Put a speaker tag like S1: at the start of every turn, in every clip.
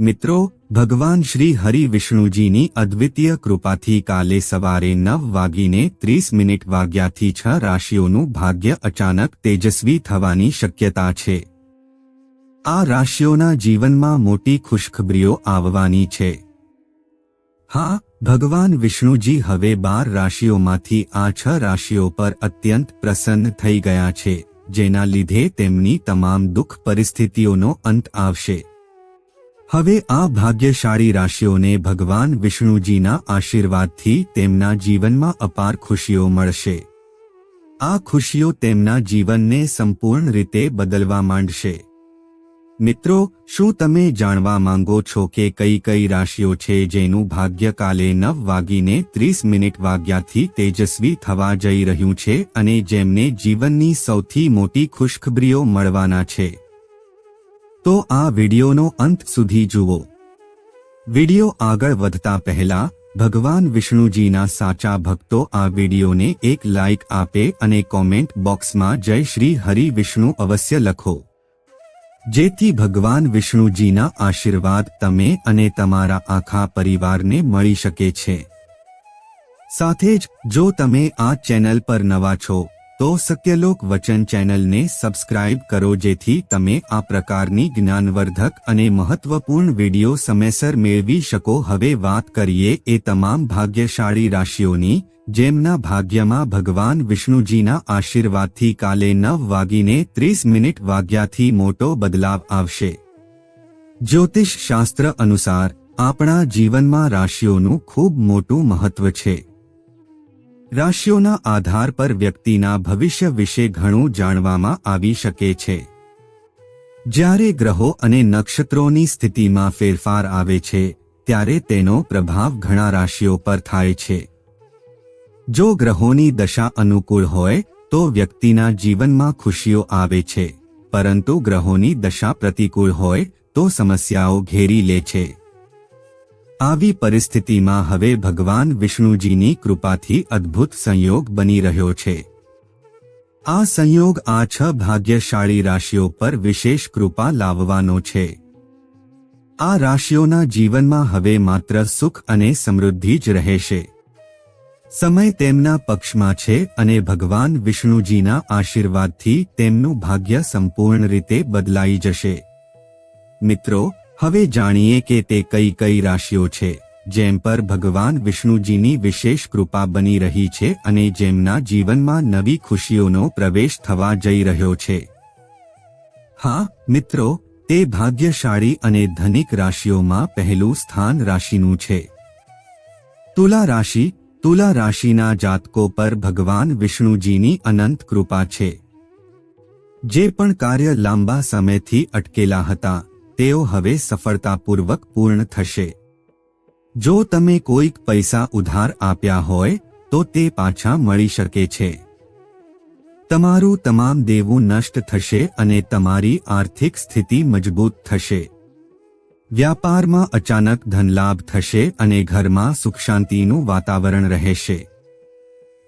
S1: મિત્રો, ભગવાન શ્રી હરિ વિષ્ણુજીની અદ્વિતીય કૃપાથી કાલે સવારે નવ વાગીને ત્રીસ મિનિટ વાગ્યાથી છ રાશિઓનું ભાગ્ય અચાનક તેજસ્વી થવાની શક્યતા છે. આ રાશિઓના જીવનમાં મોટી ખુશખબરીઓ આવવાની છે. હા, ભગવાન વિષ્ણુજી હવે બાર રાશિઓમાંથી આ છ રાશિઓ પર અત્યંત પ્રસન્ન થઈ ગયા છે, જેના લીધે તેમની તમામ દુઃખ પરિસ્થિતિઓનો અંત આવશે. હવે આ ભાગ્યશાળી રાશિઓને ભગવાન વિષ્ણુજીના આશીર્વાદથી તેમના જીવનમાં અપાર ખુશીઓ મળશે. આ ખુશીઓ તેમના જીવનને સંપૂર્ણ રીતે બદલવા માંડશે. મિત્રો, શું તમે જાણવા માંગો છો કે કઈ કઈ રાશિઓ છે જેનું ભાગ્ય કાલે નવ વાગીને ત્રીસ મિનિટ વાગ્યાથી તેજસ્વી થવા જઈ રહ્યું છે અને જેમને જીવનની સૌથી મોટી ખુશખબરીઓ મળવાના છે? તો આ વિડિયોનો અંત સુધી જુઓ. વીડિયો આગળ વધતા પહેલા, ભગવાન વિષ્ણુજીના સાચા ભક્તો આ વિડિયોને એક લાઇક આપે અને કોમેન્ટ બોક્સમાં જય શ્રી હરિ વિષ્ણુ અવશ્ય લખો. જેથી ભગવાન વિષ્ણુજીના આશીર્વાદ તમે અને તમારા આખા પરિવારને મળી શકે છે. સાથે જ, જો તમે આ ચેનલ પર નવા છો તો સત્યલોક વચન ચેનલને સબસ્ક્રાઇબ કરો જેથી તમે આ પ્રકારની જ્ઞાનવર્ધક અને મહત્વપૂર્ણ વીડિયો સમયસર મેળવી શકો. હવે વાત કરીએ એ તમામ ભાગ્યશાળી રાશિઓની, જેમના ભાગ્યમાં ભગવાન વિષ્ણુજીના આશીર્વાદથી કાલે નવ વાગીને ત્રીસ મિનિટ વાગ્યાથી મોટો બદલાવ આવશે. જ્યોતિષ શાસ્ત્ર અનુસાર, આપણા જીવનમાં રાશિઓનું ખૂબ મોટું મહત્વ છે. રાશિઓના આધાર પર વ્યક્તિના ભવિષ્ય વિશે ઘણું જાણવામાં આવી શકે છે. જ્યારે ગ્રહો અને નક્ષત્રોની સ્થિતિમાં ફેરફાર આવે છે, ત્યારે તેનો પ્રભાવ ઘણા રાશિઓ પર થાય છે. જો ગ્રહોની દશા અનુકૂળ હોય, તો વ્યક્તિના જીવનમાં ખુશીઓ આવે છે. પરંતુ ગ્રહોની દશા પ્રતિકૂળ હોય, તો સમસ્યાઓ ઘેરી લે છે. આવી પરિસ્થિતિમાં હવે ભગવાન વિષ્ણુજીની કૃપાથી અદ્ભુત સંયોગ બની રહ્યો છે. આ સંયોગ આ છ ભાગ્યશાળી રાશિઓ પર વિશેષ કૃપા લાવવાનો છે. આ રાશિઓના જીવનમાં હવે માત્ર સુખ અને સમૃદ્ધિ જ રહેશે. સમય તેમના પક્ષમાં છે અને ભગવાન વિષ્ણુજીના આશીર્વાદથી તેમનું ભાગ્ય સંપૂર્ણ રીતે બદલાઈ જશે. મિત્રો હવે જાણીએ કે તે કઈ કઈ રાશિઓ છે, જેમ પર ભગવાન વિષ્ણુજીની વિશેષ કૃપા બની રહી છે અને જેમના જીવનમાં નવી ખુશીઓનો પ્રવેશ થવા જઈ રહ્યો છે. હા, મિત્રો, તે ભાગ્યશાળી અને ધનિક રાશિઓમાં પહેલું સ્થાન રાશિનું છે. તુલા રાશિ, તુલા રાશિના જાતકો પર ભગવાન વિષ્ણુજીની અનંત કૃપા છે. જે પણ કાર્ય લાંબા સમયથી અટકેલા હતા તેઓ હવે સફળતાપૂર્વક પૂર્ણ થશે. જો તમે કોઈક પૈસા ઉધાર આપ્યા હોય, તો તે પાછા મળી શકે છે. તમારું તમામ દેવું નષ્ટ થશે અને તમારી આર્થિક સ્થિતિ મજબૂત થશે. વ્યાપારમાં અચાનક ધનલાભ થશે અને ઘરમાં સુખ શાંતિનું વાતાવરણ રહેશે.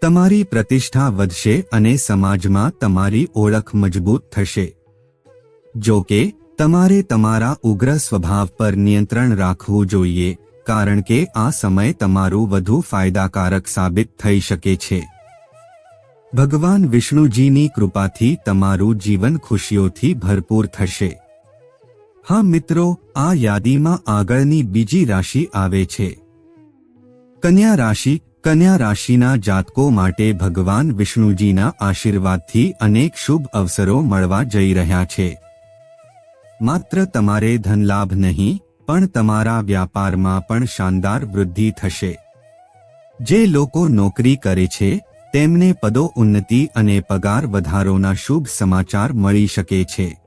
S1: તમારી પ્રતિષ્ઠા વધશે અને સમાજમાં તમારી ઓળખ મજબૂત થશે. જો કે તમારે તમારા ઉગ્ર સ્વભાવ પર નિયંત્રણ રાખવું જોઈએ, કારણ કે આ સમય તમારું વધુ ફાયદાકારક સાબિત થઈ શકે છે. ભગવાન વિષ્ણુજીની કૃપાથી તમારું જીવન ખુશીઓથી ભરપૂર થશે. હા મિત્રો, આ યાદીમાં આગળની બીજી રાશિ આવે છે. કન્યા રાશિ, કન્યા રાશિના જાતકો માટે ભગવાન વિષ્ણુજીના આશીર્વાદથી અનેક શુભ અવસરો મળવા જઈ રહ્યા છે. માત્ર તમારે ધનલાભ નહીં, પણ તમારા વ્યાપારમાં પણ શાનદાર વૃદ્ધિ થશે. જે લોકો નોકરી કરે છે, તેમને પદો ઉન્નતિ અને પગાર વધારોના શુભ સમાચાર મળી શકે છે.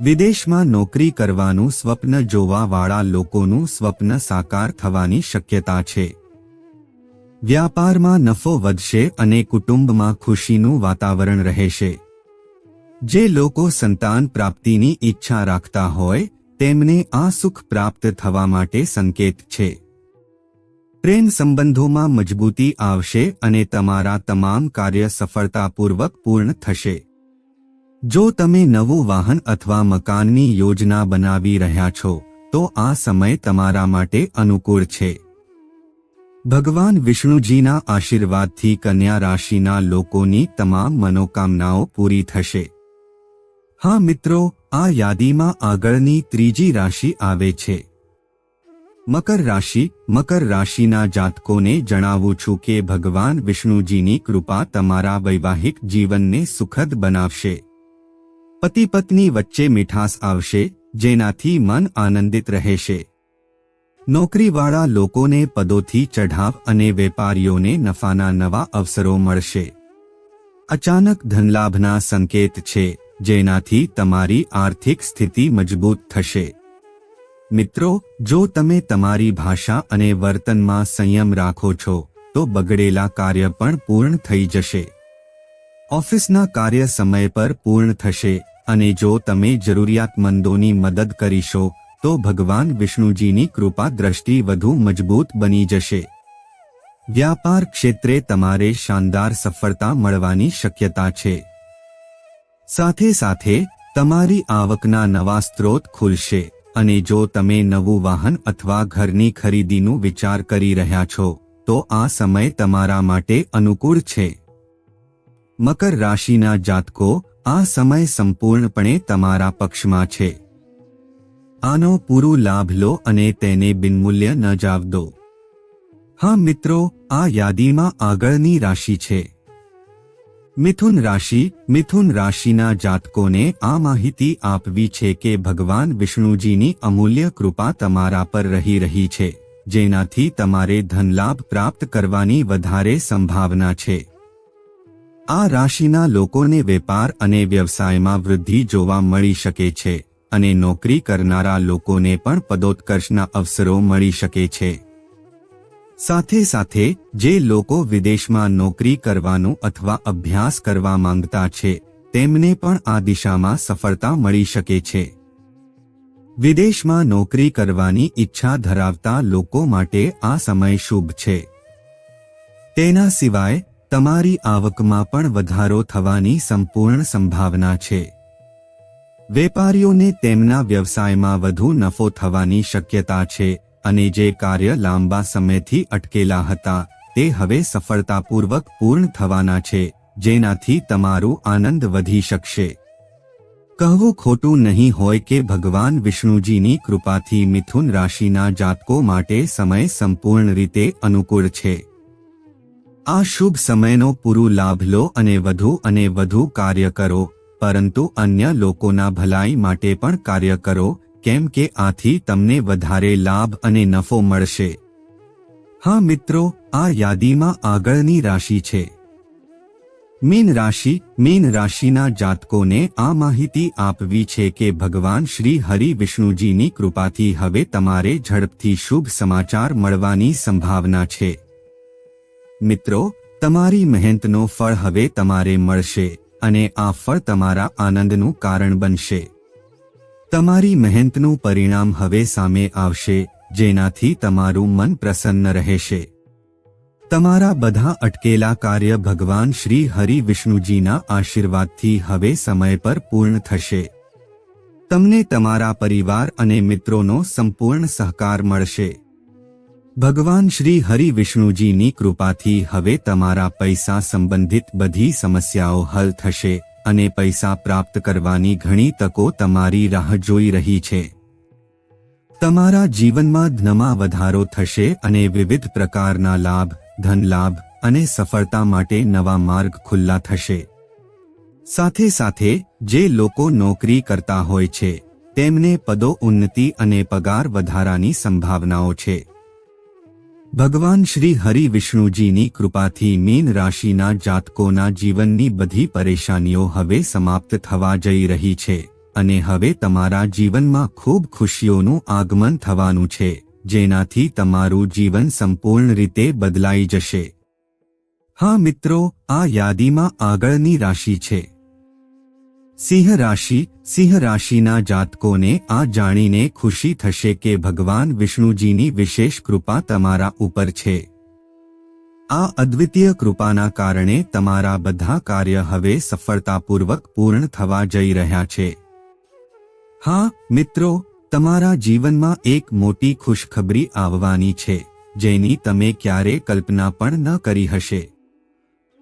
S1: વિદેશમાં નોકરી કરવાનું સ્વપ્ન જોવાવાળા લોકોનું સ્વપ્ન સાકાર થવાની શક્યતા છે. વ્યાપારમાં નફો વધશે અને કુટુંબમાં ખુશીનું વાતાવરણ રહેશે. જે લોકો સંતાન પ્રાપ્તિની ઈચ્છા રાખતા હોય, તેમને આ સુખ પ્રાપ્ત થવા માટે સંકેત છે. પ્રેમ સંબંધોમાં મજબૂતી આવશે અને તમારા તમામ કાર્ય સફળતાપૂર્વક પૂર્ણ થશે. જો તમે નવું વાહન અથવા મકાનની યોજના બનાવી રહ્યા છો, તો આ સમય તમારા માટે અનુકૂળ છે. ભગવાન વિષ્ણુજીના આશીર્વાદથી કન્યા રાશિના લોકોની તમામ મનોકામનાઓ પૂરી થશે. હા મિત્રો, આ યાદીમાં આગળની ત્રીજી રાશિ આવે છે. મકર રાશિ, મકર રાશિના જાતકોને જણાવું છું કે ભગવાન વિષ્ણુજીની કૃપા તમારા વૈવાહિક જીવનને સુખદ બનાવશે. પતિ પત્ની વચ્ચે મીઠાસ આવશે, જેનાથી મન આનંદિત રહેશે. નોકરીવાળા લોકોને પદોથી ચઢાવ અને વેપારીઓને નફાના નવા અવસરો મળશે. અચાનક ધનલાભના સંકેત છે. જેનાથી તમારી આર્થિક સ્થિતિ મજબૂત થશે. મિત્રો, જો તમે તમારી ભાષા અને વર્તનમાં સંયમ રાખો છો, તો બગડેલા કાર્ય પણ પૂર્ણ થઈ જશે. ઓફિસના કાર્ય સમય પર પૂર્ણ થશે અને જો તમે જરૂરિયાતમંદોની મદદ કરીશો, તો ભગવાન વિષ્ણુજીની કૃપા દ્રષ્ટિ વધુ મજબૂત બની જશે. વ્યાપાર ક્ષેત્રે તમારે શાનદાર સફળતા મળવાની શક્યતા છે. સાથે સાથે તમારી આવકના નવા સ્ત્રોત ખુલશે અને જો તમે નવું વાહન અથવા ઘરની ખરીદીનું વિચાર કરી રહ્યા છો, તો આ સમય તમારા માટે અનુકૂળ છે. મકર રાશિના જાતકો, આ સમય સંપૂર્ણપણે તમારા પક્ષમાં છે. આનો પૂરો લાભ લો અને તેને બિનમૂલ્ય ન જાવ દો હા મિત્રો, આ યાદીમાં આગળની રાશિ છે. મિથુન રાશિ, મિથુન રાશિના જાતકોને આ માહિતી આપવી છે કે ભગવાન વિષ્ણુજીની અમૂલ્ય કૃપા તમારા પર રહી રહી છે, જેનાથી તમારે ધનલાભ પ્રાપ્ત કરવાની વધારે સંભાવના છે. આ રાશિના લોકોને વેપાર અને વ્યવસાયમાં વૃદ્ધિ જોવા મળી શકે છે, અને નોકરી કરનારા લોકોને પણ પદોત્કર્ષના અવસરો મળી શકે છે. સાથે સાથે, જે લોકો વિદેશમાં નોકરી કરવાનું અથવા અભ્યાસ કરવા માંગતા છે, તેમને પણ આ દિશામાં સફળતા મળી શકે છે. વિદેશમાં નોકરી કરવાની ઈચ્છા ધરાવતા લોકો માટે આ સમય શુભ છે. તેના સિવાય, તમારી આવકમાં પણ વધારો થવાની સંપૂર્ણ સંભાવના છે. વેપારીઓને તેમના વ્યવસાયમાં વધુ નફો થવાની શક્યતા છે અને જે કાર્ય લાંબા સમયથી અટકેલા હતા, તે હવે સફળતાપૂર્વક પૂર્ણ થવાના છે, જેનાથી તમારું આનંદ વધી શકશે. કહવું ખોટું નહીં હોય કે ભગવાન વિષ્ણુજીની કૃપાથી મિથુન રાશિના જાતકો માટે સમય સંપૂર્ણ રીતે અનુકૂળ છે. આ શુભ સમયનો પૂરું લાભ લો અને વધુ અને વધુ કાર્ય કરો, પરંતુ અન્ય લોકોના ભલાઈ માટે પણ કાર્ય કરો કેમ કે આથી તમને વધારે લાભ અને નફો મળશે. હા મિત્રો, આ યાદીમાં આગળની રાશિ છે. મીન રાશિ, મીન રાશિના જાતકોને આ માહિતી આપવી છે કે ભગવાન શ્રી હરિ વિષ્ણુજીની કૃપાથી હવે તમારે ઝડપથી શુભ સમાચાર મળવાની સંભાવના છે. મિત્રો, તમારી મહેનતનો ફળ હવે તમારે મળશે અને આ ફળ તમારા આનંદનું કારણ બનશે. તમારી મહેનતનું પરિણામ હવે સામે આવશે, જેનાથી તમારું મન પ્રસન્ન રહેશે. તમારા બધા અટકેલા કાર્ય ભગવાન શ્રી હરિ વિષ્ણુજીના આશીર્વાદથી હવે સમય પર પૂર્ણ થશે. તમને તમારા પરિવાર અને મિત્રોનો સંપૂર્ણ સહકાર મળશે. ભગવાન શ્રી હરિ વિષ્ણુજીની કૃપાથી હવે તમારા પૈસા સંબંધિત બધી સમસ્યાઓ હલ થશે. અને પૈસા પ્રાપ્ત કરવાની ઘણી તકો તમારી રાહ જોઈ રહી છે. તમારા જીવનમાં ધનમાં વધારો થશે અને વિવિધ પ્રકારના લાભ ધન લાભ અને સફળતા માટે નવા માર્ગ ખુલ્લા થશે. સાથે સાથે, જે લોકો નોકરી કરતા હોય છે, તેમને પદો ઉન્નતિ અને પગાર વધારાની સંભાવનાઓ છે. ભગવાન શ્રી હરિ વિષ્ણુજીની કૃપાથી મીન રાશિના જાતકોના જીવનની બધી પરેશાનીઓ હવે સમાપ્ત થવા જઈ રહી છે અને હવે તમારા જીવનમાં ખૂબ ખુશીઓનું આગમન થવાનું છે, જેનાથી તમારું જીવન સંપૂર્ણ રીતે બદલાઈ જશે. હા મિત્રો, આ યાદીમાં આગળની રાશિ છે. સિંહ રાશિ સિંહ રાશિના જાતકોને આ જાણીને ખુશી થશે કે ભગવાન વિષ્ણુજીની વિશેષ કૃપા તમારા ઉપર છે. આ અદ્વિતીય કૃપાના કારણે તમારા બધા કાર્ય હવે સફળતાપૂર્વક પૂર્ણ થવા જઈ રહ્યા છે. હા, મિત્રો, તમારા જીવનમાં એક મોટી ખુશખબરી આવવાની છે, જેની તમે ક્યારે કલ્પના પણ ન કરી હશે.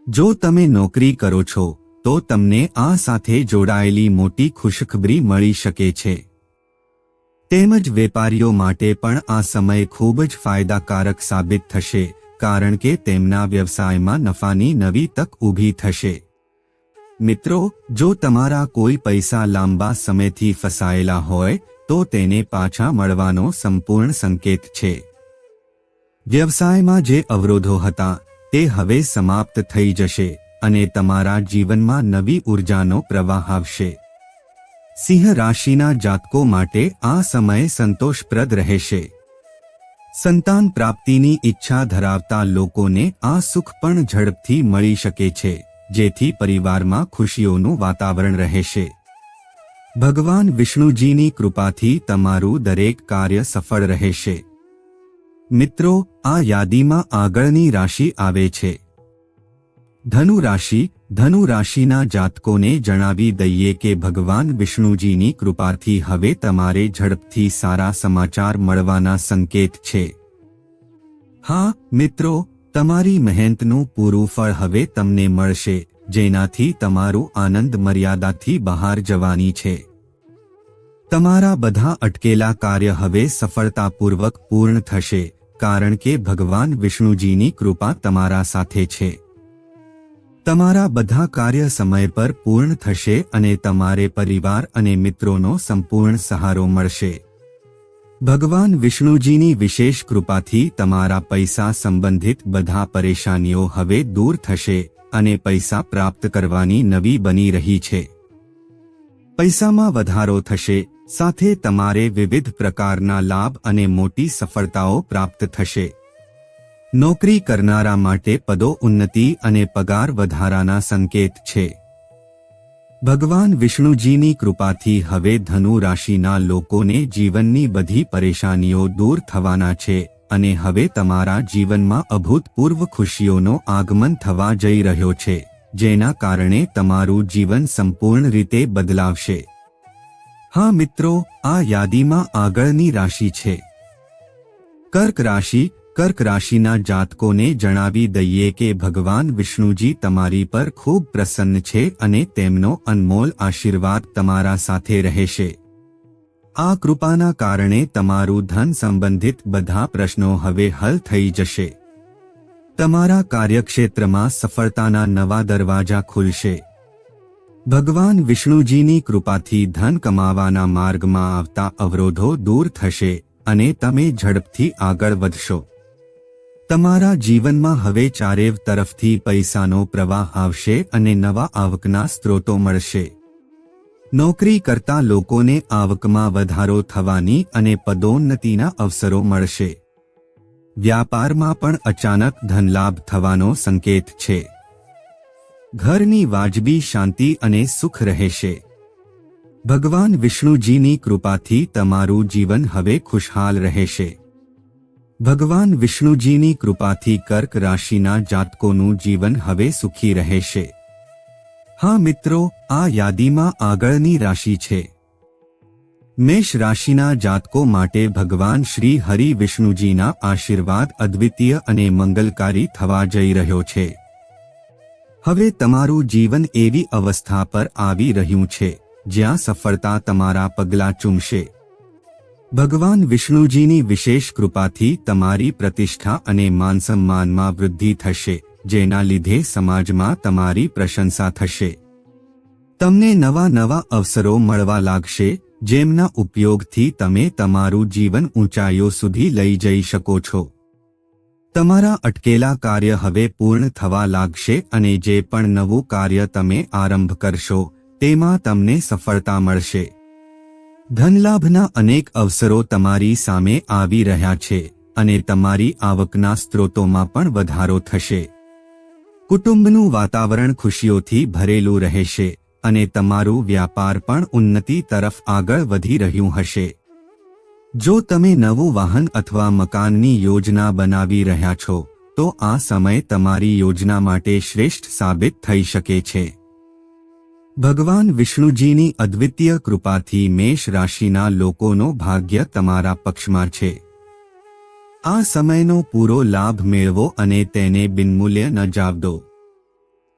S1: જો તમે નોકરી કરો છો તો તમને આ સાથે જોડાયેલી મોટી ખુશખબરી મળી શકે છે. તેમજ વેપારીઓ માટે પણ આ સમય ખૂબ જ ફાયદાકારક સાબિત થશે, કારણ કે તેમના વ્યવસાયમાં નફાની નવી તક ઊભી થશે. મિત્રો, જો તમારા કોઈ પૈસા લાંબા સમયથી ફસાયેલા હોય, તો તેને પાછા મળવાનો સંપૂર્ણ સંકેત છે. વ્યવસાયમાં જે અવરોધો હતા, તે હવે સમાપ્ત થઈ જશે. અને તમારા જીવનમાં નવી ઉર્જાનો પ્રવાહ આવશે. સિંહ રાશિના જાતકો માટે આ સમય સંતોષપ્રદ રહેશે. સંતાન પ્રાપ્તિની ઈચ્છા ધરાવતા લોકોને આ સુખ પણ ઝડપથી મળી શકે છે, જેથી પરિવારમાં ખુશીઓનું વાતાવરણ રહેશે. ભગવાન વિષ્ણુજીની કૃપાથી તમારું દરેક કાર્ય સફળ રહેશે. મિત્રો, આ યાદીમાં આગળની રાશિ આવે છે. ધનુ રાશિ ધનુ રાશિના જાતકોને જણાવી દઈએ કે ભગવાન વિષ્ણુજીની કૃપાથી હવે તમારે ઝડપથી સારા સમાચાર મળવાના સંકેત છે. હા, મિત્રો, તમારી મહેનતનું પૂરું ફળ હવે તમને મળશે, જેનાથી તમારું આનંદ મર્યાદાથી બહાર જવાની છે. તમારા બધા અટકેલા કાર્ય હવે સફળતાપૂર્વક પૂર્ણ થશે, કારણ કે ભગવાન વિષ્ણુજીની કૃપા તમારા સાથે છે. તમારા બધા કાર્ય સમય પર પૂર્ણ થશે અને તમારે પરિવાર અને મિત્રોનો સંપૂર્ણ સહારો મળશે. ભગવાન વિષ્ણુજીની વિશેષ કૃપાથી તમારા પૈસા સંબંધિત બધા પરેશાનીઓ હવે દૂર થશે અને પૈસા પ્રાપ્ત કરવાની નવી બની રહી છે. પૈસામાં વધારો થશે, સાથે તમારે વિવિધ પ્રકારના લાભ અને મોટી સફળતાઓ પ્રાપ્ત થશે. નોકરી કરનારા માટે પદો ઉન્નતિ અને પગાર વધારાના સંકેત છે. ભગવાન વિષ્ણુજીની કૃપાથી હવે ધનુ રાશિના લોકોને જીવનની બધી પરેશાનીઓ દૂર થવાના છે અને હવે તમારા જીવનમાં અભૂતપૂર્વ ખુશીઓનો આગમન થવા જઈ રહ્યો છે, જેના કારણે તમારું જીવન સંપૂર્ણ રીતે બદલાવશે. હા મિત્રો, આ યાદીમાં આગળની રાશિ છે. કર્ક રાશિ કર્ક રાશિના જાતકોને જણાવી દઈએ કે ભગવાન વિષ્ણુજી તમારી પર ખૂબ પ્રસન્ન છે અને તેમનો અનમોલ આશીર્વાદ તમારા સાથે રહેશે. આ કૃપાના કારણે તમારું ધન સંબંધિત બધા પ્રશ્નો હવે હલ થઈ જશે. તમારા કાર્યક્ષેત્રમાં સફળતાના નવા દરવાજા ખુલશે. ભગવાન વિષ્ણુજીની કૃપાથી ધન કમાવાના માર્ગમાં આવતા અવરોધો દૂર થશે અને તમે ઝડપથી આગળ વધશો. તમારા જીવનમાં હવે ચારેવ તરફથી પૈસાનો પ્રવાહ આવશે અને નવા આવકના સ્ત્રોતો મળશે. નોકરી કરતા લોકોને આવકમાં વધારો થવાની અને પદોન્નતિના અવસરો મળશે. વ્યાપારમાં પણ અચાનક ધનલાભ થવાનો સંકેત છે. ઘરની વાજબી શાંતિ અને સુખ રહેશે. ભગવાન વિષ્ણુજીની કૃપાથી તમારું જીવન હવે ખુશહાલ રહેશે. ભગવાન વિષ્ણુજીની કૃપાથી કર્ક રાશિના જાતકોનું જીવન હવે સુખી રહેશે. હા મિત્રો, આ યાદીમાં આગળની રાશિ છે. મેષ રાશિના જાતકો માટે ભગવાન શ્રી હરિ વિષ્ણુજીના આશીર્વાદ અદ્વિતીય અને મંગલકારી થવા જઈ રહ્યો છે. હવે તમારું જીવન એવી અવસ્થા પર આવી રહ્યું છે, જ્યાં સફળતા તમારા પગલાં ચૂમશે. ભગવાન વિષ્ણુજીની વિશેષ કૃપાથી તમારી પ્રતિષ્ઠા અને માનસન્માનમાં વૃદ્ધિ થશે, જેના લીધે સમાજમાં તમારી પ્રશંસા થશે. તમને નવા નવા અવસરો મળવા લાગશે, જેમના ઉપયોગથી તમે તમારું જીવન ઊંચાઈઓ સુધી લઈ જઈ શકો છો. તમારા અટકેલા કાર્ય હવે પૂર્ણ થવા લાગશે અને જે પણ નવું કાર્ય તમે આરંભ કરશો, તેમાં તમને સફળતા મળશે. ધનલાભના અનેક અવસરો તમારી સામે આવી રહ્યા છે અને તમારી આવકના સ્ત્રોતોમાં પણ વધારો થશે. કુટુંબનું વાતાવરણ ખુશીઓથી ભરેલું રહેશે અને તમારું વ્યાપાર પણ ઉન્નતિ તરફ આગળ વધી રહ્યું હશે. જો તમે નવું વાહન અથવા મકાનની યોજના બનાવી રહ્યા છો, તો આ સમય તમારી યોજના માટે શ્રેષ્ઠ સાબિત થઈ શકે છે. ભગવાન વિષ્ણુજીની અદ્વિતીય કૃપાથી મેષ રાશિના લોકોનો ભાગ્ય તમારા પક્ષમાં છે. આ સમયનો પૂરો લાભ મેળવો અને તેને બિનમૂલ્ય ન જાવદો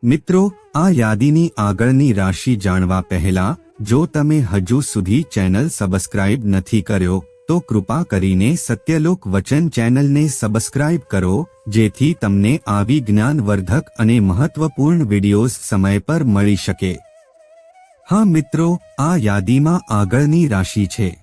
S1: મિત્રો, આ યાદીની આગળની રાશિ જાણવા પહેલા, જો તમે હજુ સુધી ચેનલ સબસ્ક્રાઇબ નથી કર્યો, તો કૃપા કરીને સત્યલોક વચન ચેનલને સબસ્ક્રાઇબ કરો, જેથી તમને આવી જ્ઞાનવર્ધક અને મહત્વપૂર્ણ વિડિયોઝ સમય પર મળી શકે. હા મિત્રો, આ યાદીમાં આગળની રાશિ છે.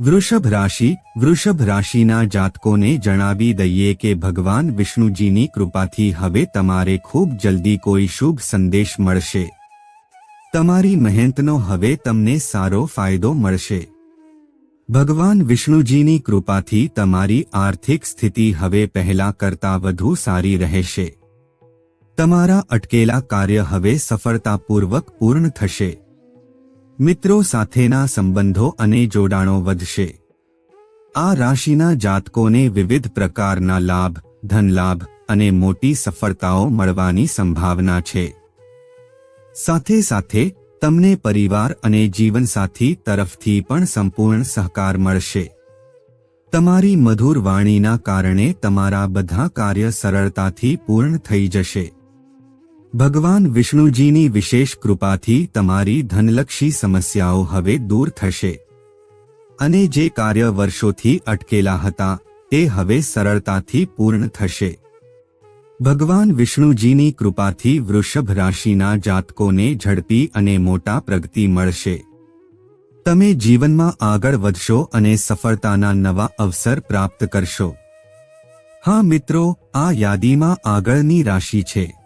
S1: વૃષભ રાશિ, વૃષભ રાશિના જાતકોને જણાવી દઈએ કે ભગવાન વિષ્ણુજીની કૃપાથી હવે તમારે ખૂબ જલ્દી કોઈ શુભ સંદેશ મળશે. તમારી મહેનતનો હવે તમને સારો ફાયદો મળશે. ભગવાન વિષ્ણુજીની કૃપાથી તમારી આર્થિક સ્થિતિ હવે પહેલા કરતા વધુ સારી રહેશે. તમારા અટકેલા કાર્ય હવે સફળતાપૂર્વક પૂર્ણ થશે. મિત્રો સાથેના સંબંધો અને જોડાણો વધશે. આ રાશિના જાતકોને વિવિધ પ્રકારના લાભ, ધનલાભ અને મોટી સફળતાઓ મળવાની સંભાવના છે. સાથે સાથે, તમને પરિવાર અને જીવનસાથી તરફથી પણ સંપૂર્ણ સહકાર મળશે. તમારી મધુર વાણીના કારણે તમારા બધા કાર્ય સરળતાથી પૂર્ણ થઈ જશે. ભગવાન વિષ્ણુજીની વિશેષ કૃપાથી તમારી ધનલક્ષી સમસ્યાઓ હવે દૂર થશે. અને જે કાર્ય વર્ષોથી અટકેલા હતા, તે હવે સરળતાથી પૂર્ણ થશે. ભગવાન વિષ્ણુજીની કૃપાથી વૃષભ રાશિના જાતકોને ઝડપી અને મોટા પ્રગતિ મળશે. તમે જીવનમાં આગળ વધશો અને સફળતાના નવા અવસર પ્રાપ્ત કરશો. હા મિત્રો, આ યાદીમાં આગળની રાશિ છે.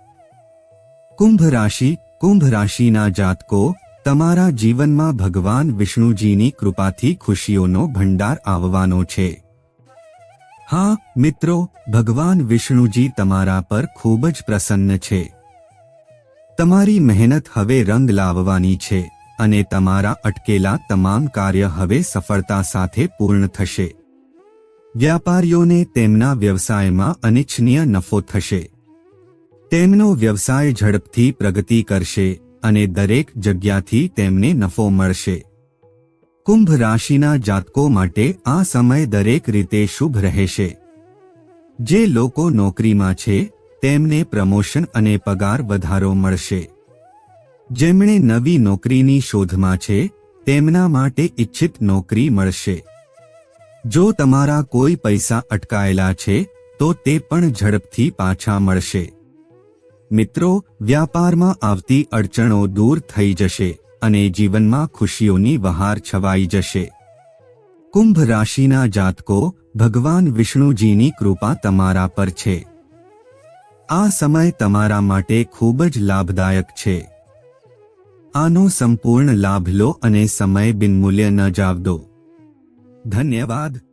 S1: કુંભ રાશિ કુંભ રાશિના જાતકો, તમારા જીવનમાં ભગવાન વિષ્ણુજીની કૃપાથી ખુશીઓનો ભંડાર આવવાનો છે. હા, મિત્રો, ભગવાન વિષ્ણુજી તમારા પર ખૂબ જ પ્રસન્ન છે. તમારી મહેનત હવે રંગ લાવવાની છે અને તમારા અટકેલા તમામ કાર્ય હવે સફળતા સાથે પૂર્ણ થશે. વ્યાપારીઓને તેમના વ્યવસાયમાં અનિચ્છનીય નફો થશે. તેમનો વ્યવસાય ઝડપથી પ્રગતિ કરશે અને દરેક જગ્યાથી તેમને નફો મળશે. કુંભ રાશિના જાતકો માટે આ સમય દરેક રીતે શુભ રહેશે. જે લોકો નોકરીમાં છે, તેમને પ્રમોશન અને પગાર વધારો મળશે. જેમણે નવી નોકરીની શોધમાં છે, તેમના માટે ઇચ્છિત નોકરી મળશે. જો તમારા કોઈ પૈસા અટકાયેલા છે, તો તે પણ ઝડપથી પાછા મળશે. મિત્રો, વ્યાપારમાં આવતી અડચણો દૂર થઈ જશે અને જીવનમાં ખુશીઓની વહાર છવાઈ જશે. કુંભ રાશિના જાતકો, ભગવાન વિષ્ણુજીની કૃપા તમારા પર છે. આ સમય તમારા માટે ખૂબ જ લાભદાયક છે. આનો સંપૂર્ણ લાભ લો અને સમય બિનમૂલ્ય ન જાવ દો ધન્યવાદ.